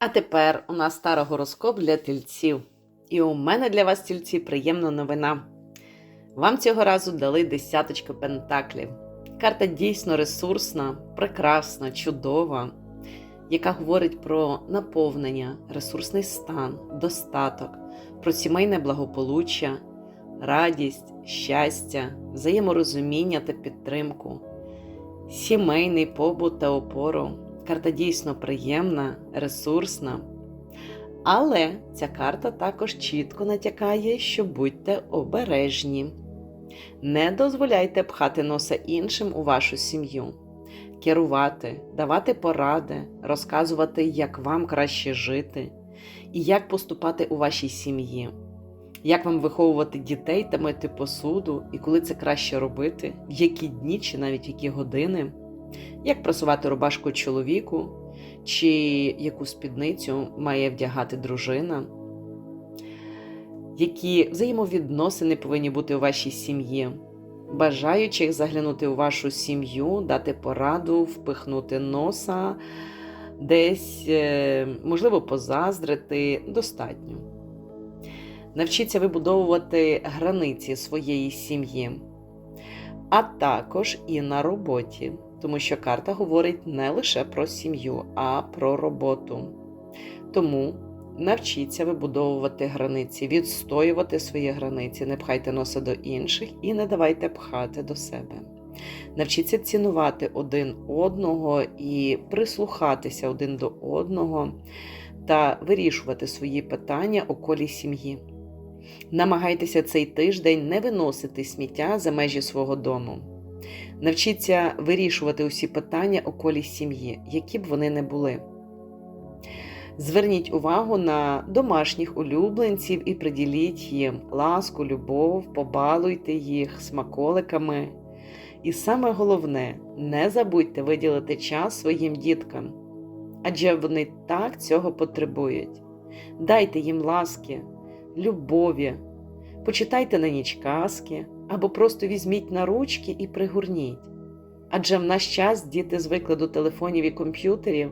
тепер у нас старогороскоп для тільців. І у мене для вас, тільці, приємна новина. Вам цього разу дали десяточку пентаклів. Карта дійсно ресурсна, прекрасна, чудова, яка говорить про наповнення, ресурсний стан, достаток, про сімейне благополуччя, радість, щастя, взаєморозуміння та підтримку, сімейний побут та опору. Карта дійсно приємна, ресурсна. Але ця карта також чітко натякає, що будьте обережні. Не дозволяйте пхати носа іншим у вашу сім'ю, керувати, давати поради, розказувати, як вам краще жити і як поступати у вашій сім'ї, як вам виховувати дітей та мити посуду, і коли це краще робити, в які дні чи навіть які години, як просувати рубашку чоловіку, чи яку спідницю має вдягати дружина? Які взаємовідносини повинні бути у вашій сім'ї. Бажаючих заглянути у вашу сім'ю, дати пораду, впихнути носа, десь, е, можливо, позаздрити? Достатньо. Навчіться вибудовувати границі своєї сім'ї, а також і на роботі, тому що карта говорить не лише про сім'ю, а про роботу. Тому Навчіться вибудовувати границі, відстоювати свої границі, не пхайте носа до інших і не давайте пхати до себе. Навчіться цінувати один одного і прислухатися один до одного та вирішувати свої питання у колі сім'ї. Намагайтеся цей тиждень не виносити сміття за межі свого дому. Навчіться вирішувати усі питання у колі сім'ї, які б вони не були. Зверніть увагу на домашніх улюбленців і приділіть їм ласку, любов, побалуйте їх смаколиками. І саме головне, не забудьте виділити час своїм діткам, адже вони так цього потребують. Дайте їм ласки, любові, почитайте на ніч казки або просто візьміть на ручки і пригорніть. Адже в наш час діти звикли до телефонів і комп'ютерів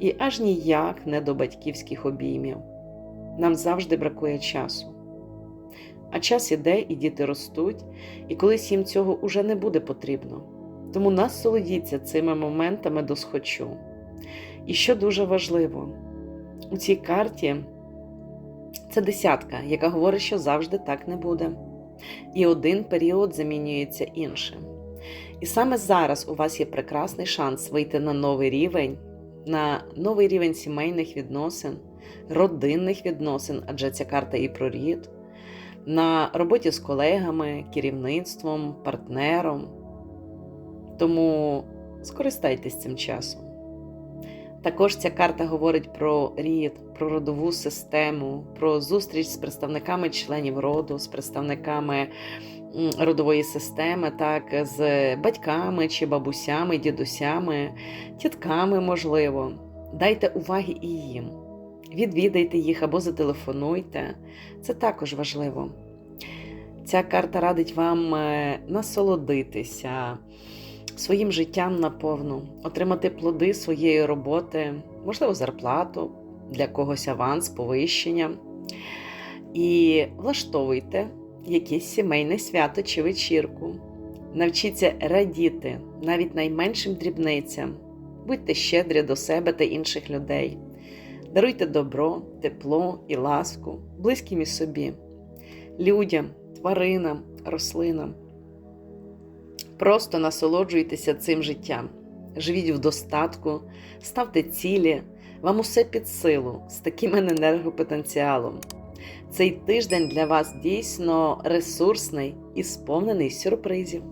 і аж ніяк не до батьківських обіймів. Нам завжди бракує часу. А час іде, і діти ростуть, і колись їм цього уже не буде потрібно. Тому насолодіться цими моментами до схочу. І що дуже важливо, у цій карті це десятка, яка говорить, що завжди так не буде. І один період замінюється іншим. І саме зараз у вас є прекрасний шанс вийти на новий рівень на новий рівень сімейних відносин, родинних відносин, адже ця карта і про рід, на роботі з колегами, керівництвом, партнером. Тому скористайтесь цим часом. Також ця карта говорить про рід, про родову систему, про зустріч з представниками членів роду, з представниками родової системи, так, з батьками чи бабусями, дідусями, тітками, можливо. Дайте уваги і їм. Відвідайте їх або зателефонуйте. Це також важливо. Ця карта радить вам е, насолодитися своїм життям наповну, отримати плоди своєї роботи, можливо, зарплату, для когось аванс, повищення. І влаштовуйте якесь сімейне свято чи вечірку. Навчіться радіти навіть найменшим дрібницям, будьте щедрі до себе та інших людей. Даруйте добро, тепло і ласку, близьким і собі, людям, тваринам, рослинам. Просто насолоджуйтеся цим життям, живіть в достатку, ставте цілі, вам усе під силу з таким енергопотенціалом. Цей тиждень для вас дійсно ресурсний і сповнений сюрпризів.